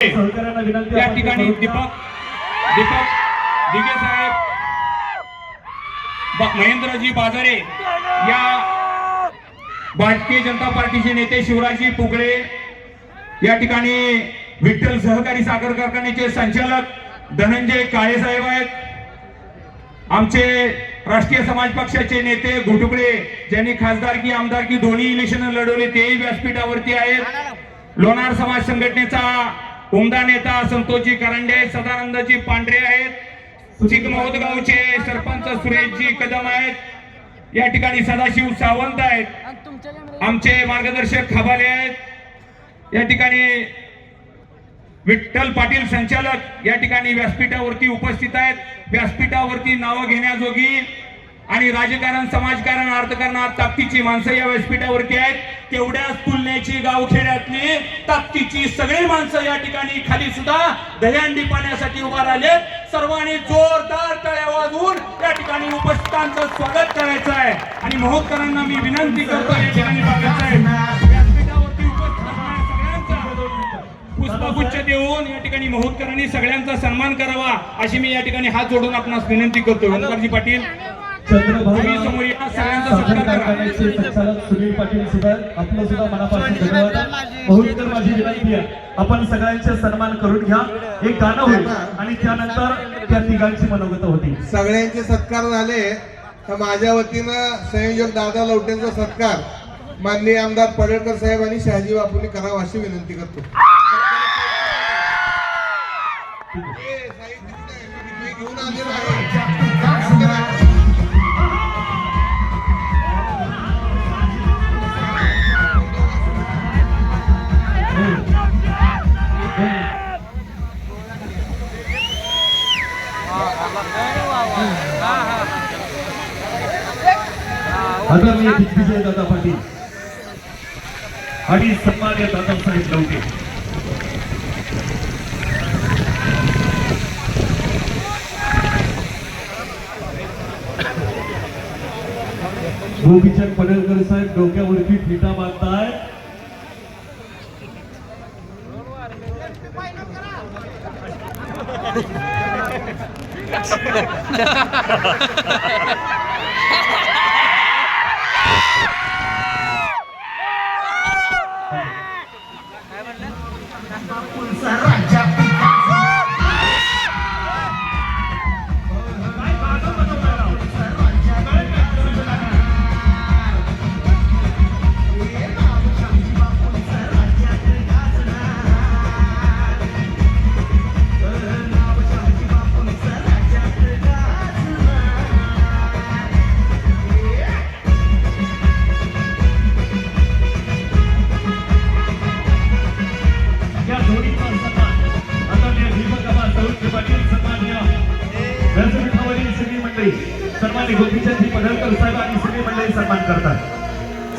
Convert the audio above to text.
ते ठिकाणी. दीपक दीपक दिगे साहेब महेंद्रजी बाजारे या भारतीय जनता पार्टीचे नेते शिवराजजी पुगळे या ठिकाणी विठ्ठल सहकारी साखर कारखान्याचे संचालक धनंजय काळे साहेब आहेत आमचे राष्ट्रीय समाज पक्षाचे नेते घोटुकडे ज्यांनी खासदारकी आमदारकी दोन्ही इलेक्शन लढवले तेही व्यासपीठावरती आहेत लोणार समाज संघटनेचा उमदा नेता संतोषजी करंडे सदानंदजी पांढरे आहेत. चिकमोदगावचे सरपंच सुरेशजी कदम आहेत. या ठिकाणी सदाशिव सावंत आहेत. आमचे मार्गदर्शक खबाले आहेत. या ठिकाणी विठ्ठल पाटील संचालक या ठिकाणी व्यासपीठावरती उपस्थित आहेत. व्यासपीठावरती नावं घेण्याजोगी आणि राजकारण समाजकारण अर्थकारणात ताकदीची माणसं या व्यासपीठावरती आहेत. तेवढ्याच तुलनेची गावखेड्यातली ताकदीची सगळी माणसं या ठिकाणी खाली सुद्धा दह्यांडी पाण्यासाठी उभा राहिले. सर्वांनी जोरदार टाळ्या वाजवून या ठिकाणी उपस्थितांचं स्वागत करायचं आहे. आणि महोत्करांना मी विनंती करतो या ठिकाणी बघायचं आहे. व्यासपीठावरती उपस्थित असणाऱ्या सगळ्यांचा पुष्पगुच्छ देऊन या ठिकाणी महोत्करांनी सगळ्यांचा सन्मान करावा अशी मी या ठिकाणी हात जोडून आपणास विनंती करतो. पाटील. चंद्रभागा तुम्ही समोर या सगळ्यांचा साखर सत्कार करा. कारखान्याचे संचालक सुनील पाटील सुद्धा आपलं सुद्धा मनापासून धन्यवाद. बहुतर माझी विनंती आहे आपण सगळ्यांचे सन्मान करून घ्या. एक गाणं होईल आणि त्यानंतर त्या तिघांची मनोगत होती. सगळ्यांचे सत्कार झाले. तर माझ्या वतीनं संयोजक दादा लवटेंचा सत्कार माननीय आमदार पडळकर साहेब आणि शहाजी बापूंनी करावा अशी विनंती करतो. घेऊन आलेलो आदरणीय दिग्विजय दादा पाटील आणि सन्मान्य दादासाहेब लवटे गोपीचंद पडळकर साहेब डोक्यावरती फिटा बांधताय Yes. व्यासपीठावरील सगळी मंडळी सन्मान्य गोपीचंद पडळकर साहेब आणि सगळी मंडळी सन्मान करतात.